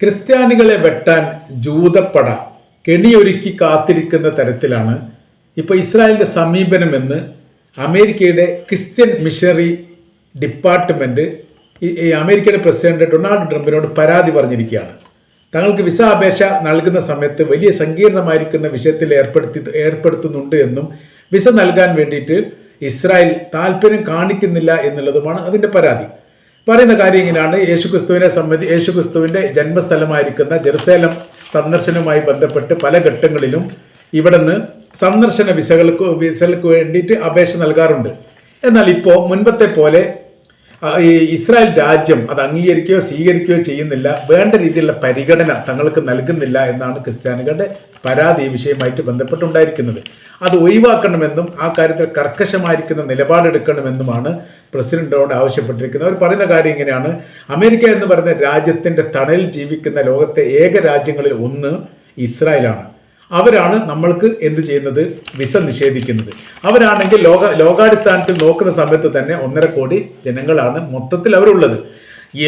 ക്രിസ്ത്യാനികളെ വെട്ടാൻ ജൂതപ്പട കെണിയൊരുക്കി കാത്തിരിക്കുന്ന തരത്തിലാണ് ഇപ്പോൾ ഇസ്രായേലിന്റെ സമീപനമെന്ന് അമേരിക്കയുടെ ക്രിസ്ത്യൻ മിഷണറി ഡിപ്പാർട്ട്മെന്റ് അമേരിക്കയുടെ പ്രസിഡന്റ് ഡൊണാൾഡ് ട്രംപിനോട് പരാതി പറഞ്ഞിരിക്കുകയാണ്. തങ്ങൾക്ക് വിസ അപേക്ഷ നൽകുന്ന സമയത്ത് വലിയ സങ്കീർണമായിരിക്കുന്ന വിഷയത്തിൽ ഏർപ്പെടുത്തി ഏർപ്പെടുത്തുന്നുണ്ട് എന്നും വിസ നൽകാൻ വേണ്ടിയിട്ട് ഇസ്രായേൽ താല്പര്യം കാണിക്കുന്നില്ല എന്നുള്ളതുമാണ് അതിന്റെ പരാതി. പറയുന്ന കാര്യം ഇങ്ങനെയാണ്. യേശുക്രിസ്തുവിനെ സംബന്ധി യേശുക്രിസ്തുവിന്റെ ജന്മസ്ഥലമായിരിക്കുന്ന ജെറുസലേം സന്ദർശനവുമായി ബന്ധപ്പെട്ട് പല ഘട്ടങ്ങളിലും ഇവിടുന്ന് സന്ദർശന വിസകൾക്ക് വിസകൾക്ക് വേണ്ടിയിട്ട് അപേക്ഷ നൽകാറുണ്ട്. എന്നാൽ ഇപ്പോൾ മുൻപത്തെ പോലെ ഇസ്രായേൽ രാജ്യം അത് അംഗീകരിക്കുകയോ സ്വീകരിക്കുകയോ ചെയ്യുന്നില്ല. വേണ്ട രീതിയിലുള്ള പരിഗണന തങ്ങൾക്ക് നൽകുന്നില്ല എന്നാണ് ക്രിസ്ത്യാനികളുടെ പരാതി വിഷയമായിട്ട് ബന്ധപ്പെട്ടുണ്ടായിരിക്കുന്നത്. അത് ഒഴിവാക്കണമെന്നും ആ കാര്യത്തിൽ കർക്കശമായിരിക്കുന്ന നിലപാടെടുക്കണമെന്നുമാണ് പ്രസിഡന്റിനോട് ആവശ്യപ്പെട്ടിരിക്കുന്നത്. അവർ പറയുന്ന കാര്യം ഇങ്ങനെയാണ്. അമേരിക്ക എന്ന് പറയുന്ന രാജ്യത്തിന്റെ തണലിൽ ജീവിക്കുന്ന ലോകത്തെ ഏക രാജ്യങ്ങളിൽ ഒന്ന് ഇസ്രായേലാണ്. അവരാണ് നമ്മൾക്ക് എന്ത് ചെയ്യുന്നത്? വിസ നിഷേധിക്കുന്നത്. അവരാണെങ്കിൽ ലോക ലോകാടിസ്ഥാനത്തിൽ നോക്കുന്ന സമയത്ത് തന്നെ ഒന്നര കോടി ജനങ്ങളാണ് മൊത്തത്തിൽ അവരുള്ളത്. ഈ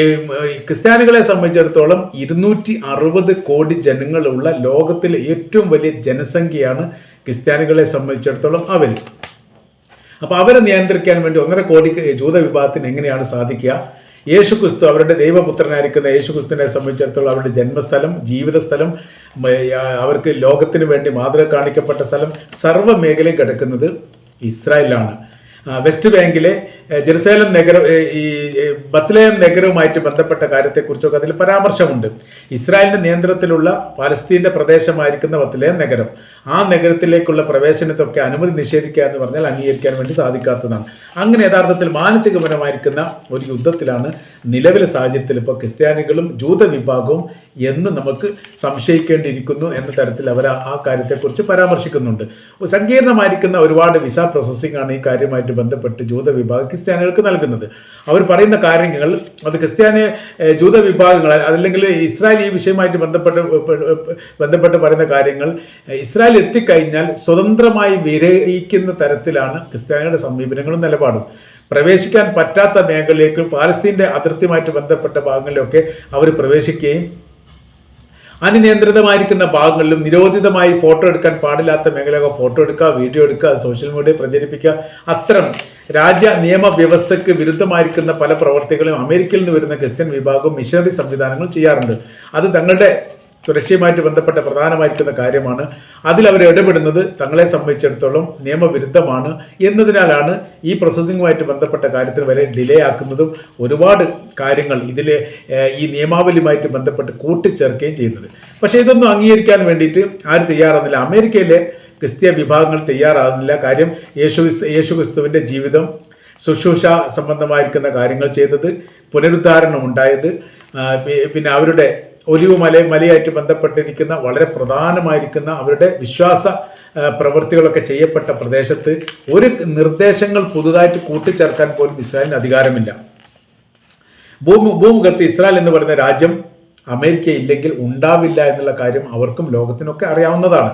ക്രിസ്ത്യാനികളെ സംബന്ധിച്ചിടത്തോളം ഇരുന്നൂറ്റി അറുപത് കോടി ജനങ്ങളുള്ള ലോകത്തിലെ ഏറ്റവും വലിയ ജനസംഖ്യയാണ് ക്രിസ്ത്യാനികളെ സംബന്ധിച്ചിടത്തോളം അവർ അപ്പോൾ അവരെ നിയന്ത്രിക്കാൻ വേണ്ടി ഒന്നര കോടി ജൂത വിഭാഗത്തിന് എങ്ങനെയാണ് സാധിക്കുക? യേശു ക്രിസ്തു അവരുടെ ദൈവപുത്രനായിരിക്കുന്ന യേശു ക്രിസ്തുവിനെ സംബന്ധിച്ചിടത്തോളം അവരുടെ ജന്മസ്ഥലം ജീവിതസ്ഥലം അവർക്ക് ലോകത്തിന് വേണ്ടി മാതൃക കാണിക്കപ്പെട്ട സ്ഥലം സർവ മേഖലയും കിടക്കുന്നത് ഇസ്രായേലാണ് വെസ്റ്റ് ബാങ്കിലെ ജെറുസലേം നഗരം ഈ ബത്ലേം നഗരവുമായിട്ട് ബന്ധപ്പെട്ട കാര്യത്തെക്കുറിച്ചൊക്കെ അതിൽ പരാമർശമുണ്ട്. ഇസ്രായേലിന്റെ നിയന്ത്രണത്തിലുള്ള പലസ്തീന്റെ പ്രദേശമായിരിക്കുന്ന ബത്ലേം നഗരം ആ നഗരത്തിലേക്കുള്ള പ്രവേശനത്തൊക്കെ അനുമതി നിഷേധിക്കുക എന്ന് പറഞ്ഞാൽ അംഗീകരിക്കാൻ വേണ്ടി സാധിക്കാത്തതാണ്. അങ്ങനെ യഥാർത്ഥത്തിൽ മാനസികപരമായിരിക്കുന്ന ഒരു യുദ്ധത്തിലാണ് നിലവിലെ സാഹചര്യത്തിൽ ഇപ്പോൾ ക്രിസ്ത്യാനികളും ജൂത വിഭാഗവും എന്ന് നമുക്ക് സംശയിക്കേണ്ടിയിരിക്കുന്നു എന്ന തരത്തിൽ അവർ ആ കാര്യത്തെക്കുറിച്ച് പരാമർശിക്കുന്നുണ്ട്. സങ്കീർണമായിരിക്കുന്ന ഒരുപാട് വിസ പ്രോസസ്സിംഗ് ആണ് ഈ കാര്യമായിട്ട് ബന്ധപ്പെട്ട് ജൂത വിഭാഗം ക്രിസ്ത്യാനികൾക്ക് നൽകുന്നത്. അവർ പറയുന്ന കാര്യങ്ങൾ അത് ക്രിസ്ത്യാനി ജൂത വിഭാഗങ്ങൾ അതല്ലെങ്കിൽ ഇസ്രായേൽ ഈ വിഷയമായിട്ട് ബന്ധപ്പെട്ട് ബന്ധപ്പെട്ട് പറയുന്ന കാര്യങ്ങൾ ഇസ്രായേൽ എത്തിക്കഴിഞ്ഞാൽ സ്വതന്ത്രമായി വിരയിക്കുന്ന തരത്തിലാണ് ക്രിസ്ത്യാനികളുടെ സമീപനങ്ങളും നിലപാടും. പ്രവേശിക്കാൻ പറ്റാത്ത മേഖലയിലേക്ക് പാലസ്തീന്റെ അതിർത്തിയുമായിട്ട് ബന്ധപ്പെട്ട ഭാഗങ്ങളിലൊക്കെ അവർ പ്രവേശിക്കുകയും അനിയന്ത്രിതമായിരിക്കുന്ന ഭാഗങ്ങളിലും നിരോധിതമായി ഫോട്ടോ എടുക്കാൻ പാടില്ലാത്ത മേഖലകൾ ഫോട്ടോ എടുക്കുക വീഡിയോ എടുക്കുക സോഷ്യൽ മീഡിയ പ്രചരിപ്പിക്കുക. അത്തരം രാജ്യ നിയമ വ്യവസ്ഥയ്ക്ക് വിരുദ്ധമായിരിക്കുന്ന പല പ്രവർത്തികളും അമേരിക്കയിൽ നിന്ന് വരുന്ന ക്രിസ്ത്യൻ വിഭാഗവും മിഷനറി സംവിധാനങ്ങൾ ചെയ്യാറുണ്ട്. അത് തങ്ങളുടെ സുരക്ഷയുമായിട്ട് ബന്ധപ്പെട്ട പ്രധാനമായിരിക്കുന്ന കാര്യമാണ്. അതിൽ അവർ ഇടപെടുന്നത് തങ്ങളെ സംബന്ധിച്ചിടത്തോളം നിയമവിരുദ്ധമാണ് എന്നതിനാലാണ് ഈ പ്രോസസ്സിങ്ങുമായിട്ട് ബന്ധപ്പെട്ട കാര്യത്തിൽ വരെ ഡിലേ ആക്കുന്നതും ഒരുപാട് കാര്യങ്ങൾ ഇതിലെ ഈ നിയമാവലിയുമായിട്ട് ബന്ധപ്പെട്ട് കൂട്ടിച്ചേർക്കുകയും ചെയ്യുന്നത്. പക്ഷേ ഇതൊന്നും അംഗീകരിക്കാൻ വേണ്ടിയിട്ട് ആരും തയ്യാറാകുന്നില്ല അമേരിക്കയിലെ ക്രിസ്തീയ വിഭാഗങ്ങൾ തയ്യാറാകുന്നില്ല കാര്യം യേശു യേശു ക്രിസ്തുവിന്റെ ജീവിതം ശുശ്രൂഷ സംബന്ധമായിരിക്കുന്ന കാര്യങ്ങൾ ചെയ്തത് പുനരുദ്ധാരണം ഉണ്ടായത്. പിന്നെ അവരുടെ ഒലിവ് മല മലയായിട്ട് ബന്ധപ്പെട്ടിരിക്കുന്ന വളരെ പ്രധാനമായിരിക്കുന്ന അവരുടെ വിശ്വാസ പ്രവൃത്തികളൊക്കെ ചെയ്യപ്പെട്ട പ്രദേശത്ത് ഒരു നിർദ്ദേശങ്ങൾ പുതുതായിട്ട് കൂട്ടിച്ചേർക്കാൻ പോലും ഇസ്രായേലിന് അധികാരമില്ല. ഭൂമി ഭൂമുഖത്ത് ഇസ്രായേൽ എന്ന് പറയുന്ന രാജ്യം അമേരിക്ക ഇല്ലെങ്കിൽ ഉണ്ടാവില്ല എന്നുള്ള കാര്യം അവർക്കും ലോകത്തിനൊക്കെ അറിയാവുന്നതാണ്.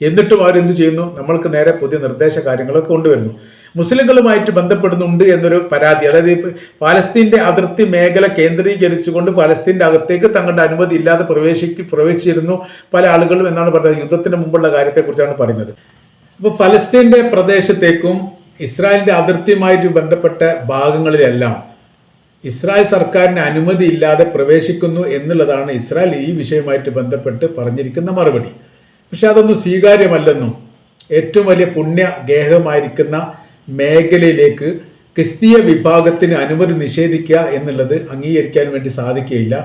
എന്നിട്ടും അവരെന്ത് ചെയ്യുന്നു? നമ്മൾക്ക് നേരെ പുതിയ നിർദ്ദേശ കാര്യങ്ങളൊക്കെ കൊണ്ടുവരുന്നു. മുസ്ലിങ്ങളുമായിട്ട് ബന്ധപ്പെടുന്നുണ്ട് എന്നൊരു പരാതി. അതായത് പാലസ്തീന്റെ അതിർത്തി മേഖല കേന്ദ്രീകരിച്ചുകൊണ്ട് പാലസ്തീന്റെ അകത്തേക്ക് തങ്ങളുടെ അനുമതി ഇല്ലാതെ പ്രവേശിക്ക് പ്രവേശിച്ചിരുന്നു പല ആളുകളും എന്നാണ് പറയുന്നത് യുദ്ധത്തിന് മുമ്പുള്ള കാര്യത്തെക്കുറിച്ചാണ് പറയുന്നത്. അപ്പോൾ ഫലസ്തീന്റെ പ്രദേശത്തേക്കും ഇസ്രായേലിന്റെ അതിർത്തിയുമായിട്ട് ബന്ധപ്പെട്ട ഭാഗങ്ങളിലെല്ലാം ഇസ്രായേൽ സർക്കാരിന് അനുമതി ഇല്ലാതെ പ്രവേശിക്കുന്നു എന്നുള്ളതാണ് ഇസ്രായേൽ ഈ വിഷയവുമായിട്ട് ബന്ധപ്പെട്ട് പറഞ്ഞിരിക്കുന്ന മറുപടി. പക്ഷെ അതൊന്നും സ്വീകാര്യമല്ലെന്നും ഏറ്റവും വലിയ പുണ്യ ഗേഹമായിരിക്കുന്ന മേഖലയിലേക്ക് ക്രിസ്തീയ വിഭാഗത്തിന് അനുമതി നിഷേധിക്കുക എന്നുള്ളത് അംഗീകരിക്കാൻ വേണ്ടി സാധിക്കുകയില്ല.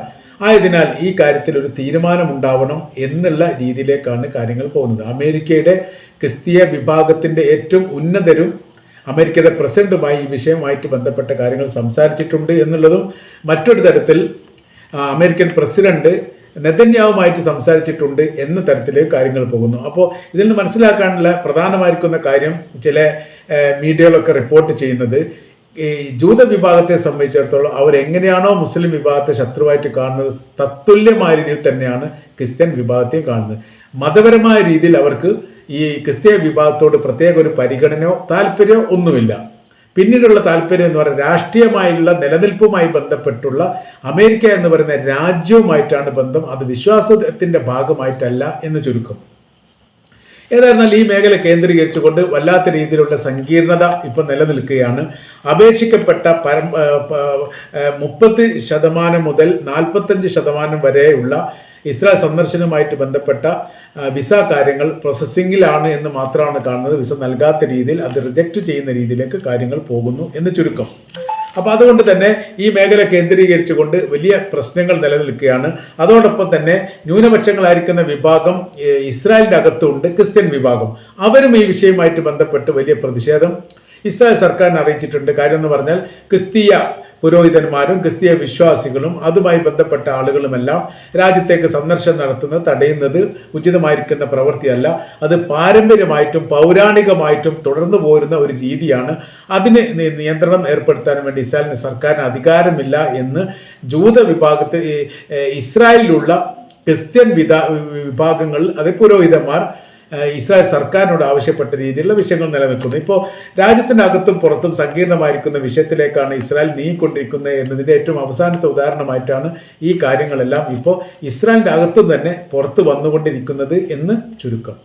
ആയതിനാൽ ഈ കാര്യത്തിൽ ഒരു തീരുമാനമുണ്ടാവണം എന്നുള്ള രീതിയിലേക്കാണ് കാര്യങ്ങൾ പോകുന്നത്. അമേരിക്കയുടെ ക്രിസ്തീയ വിഭാഗത്തിന്റെ ഏറ്റവും ഉന്നതരും അമേരിക്കയുടെ പ്രസിഡന്റുമായി ഈ വിഷയവുമായിട്ട് ബന്ധപ്പെട്ട കാര്യങ്ങൾ സംസാരിച്ചിട്ടുണ്ട് എന്നുള്ളതും മറ്റൊരു തരത്തിൽ അമേരിക്കൻ പ്രസിഡന്റ് നെതന്യാവുമായിട്ട് സംസാരിച്ചിട്ടുണ്ട് എന്ന തരത്തിൽ കാര്യങ്ങൾ പോകുന്നു. അപ്പോൾ ഇതിൽ നിന്ന് മനസ്സിലാക്കാനുള്ള പ്രധാനമായിരിക്കുന്ന കാര്യം ചില മീഡിയകളൊക്കെ റിപ്പോർട്ട് ചെയ്യുന്നത് ഈ ജൂത വിഭാഗത്തെ സംബന്ധിച്ചിടത്തോളം അവരെങ്ങനെയാണോ മുസ്ലിം വിഭാഗത്തെ ശത്രുവായിട്ട് കാണുന്നത് തത്തുല്യമായ രീതിയിൽ തന്നെയാണ് ക്രിസ്ത്യൻ വിഭാഗത്തെ കാണുന്നത്. മതപരമായ രീതിയിൽ അവർക്ക് ഈ ക്രിസ്ത്യ വിഭാഗത്തോട് പ്രത്യേക ഒരു പരിഗണനയോ താല്പര്യമോ ഒന്നുമില്ല. പിന്നീടുള്ള താല്പര്യം എന്ന് പറയുന്നത് രാഷ്ട്രീയമായുള്ള നിലനിൽപ്പുമായി ബന്ധപ്പെട്ടുള്ള അമേരിക്ക എന്ന് പറയുന്ന രാജ്യവുമായിട്ടാണ് ബന്ധം. അത് വിശ്വാസത്തിന്റെ ഭാഗമായിട്ടല്ല എന്ന് ചുരുക്കം. ഏതായിരുന്നാൽ ഈ മേഖല കേന്ദ്രീകരിച്ചുകൊണ്ട് വല്ലാത്ത രീതിയിലുള്ള സങ്കീർണത ഇപ്പം നിലനിൽക്കുകയാണ്. അപേക്ഷിക്കപ്പെട്ട പരം മുപ്പത്തി ശതമാനം മുതൽ നാൽപ്പത്തഞ്ച് ശതമാനം വരെയുള്ള ഇസ്രായേൽ സന്ദർശനവുമായിട്ട് ബന്ധപ്പെട്ട വിസ കാര്യങ്ങൾ പ്രോസസ്സിങ്ങിലാണ് എന്ന് മാത്രമാണ് കാണുന്നത്. വിസ നൽകാത്ത രീതിയിൽ അത് റിജക്റ്റ് ചെയ്യുന്ന രീതിയിലേക്ക് കാര്യങ്ങൾ പോകുന്നു എന്ന് ചുരുക്കം. അപ്പോൾ അതുകൊണ്ട് തന്നെ ഈ മേഖല കേന്ദ്രീകരിച്ചുകൊണ്ട് വലിയ പ്രശ്നങ്ങൾ നിലനിൽക്കുകയാണ്. അതോടൊപ്പം തന്നെ ന്യൂനപക്ഷങ്ങളായിരിക്കുന്ന വിഭാഗം ഇസ്രായേലിന്റെ അകത്തുണ്ട് ക്രിസ്ത്യൻ വിഭാഗം. അവരും ഈ വിഷയവുമായിട്ട് ബന്ധപ്പെട്ട് വലിയ പ്രതിഷേധം ഇസ്രായേൽ സർക്കാരിനെ അറിയിച്ചിട്ടുണ്ട്. കാര്യം എന്ന് പറഞ്ഞാൽ ക്രിസ്തീയ പുരോഹിതന്മാരും ക്രിസ്തീയ വിശ്വാസികളും അതുമായി ബന്ധപ്പെട്ട ആളുകളുമെല്ലാം രാജ്യത്തേക്ക് സന്ദർശനം നടത്തുന്നത് തടയുന്നത് ഉചിതമായിരിക്കുന്ന പ്രവൃത്തിയല്ല. അത് പാരമ്പര്യമായിട്ടും പൗരാണികമായിട്ടും തുടർന്നു പോരുന്ന ഒരു രീതിയാണ്. അതിന് നിയന്ത്രണം ഏർപ്പെടുത്താൻ വേണ്ടി ഇസ്രായേലിന് സർക്കാരിന് അധികാരമില്ല എന്ന് ജൂത വിഭാഗത്തിൽ ഇസ്രായേലിലുള്ള ക്രിസ്ത്യൻ വിഭാ വിഭാഗങ്ങൾ അത് പുരോഹിതന്മാർ ഇസ്രായേൽ സർക്കാരിനോട് ആവശ്യപ്പെട്ട രീതിയിലുള്ള വിഷയങ്ങൾ നിലനിൽക്കുന്നു. ഇപ്പോൾ രാജ്യത്തിന്റെ അകത്തും പുറത്തും സങ്കീർണമായിരിക്കുന്ന വിഷയത്തിലേക്കാണ് ഇസ്രായേൽ നീങ്ങിക്കൊണ്ടിരിക്കുന്നത് എന്നതിന്റെ ഏറ്റവും അവസാനത്തെ ഉദാഹരണമായിട്ടാണ് ഈ കാര്യങ്ങളെല്ലാം ഇപ്പോൾ ഇസ്രായേലിന്റെ അകത്തും തന്നെ പുറത്ത് വന്നുകൊണ്ടിരിക്കുന്നത് എന്ന് ചുരുക്കം.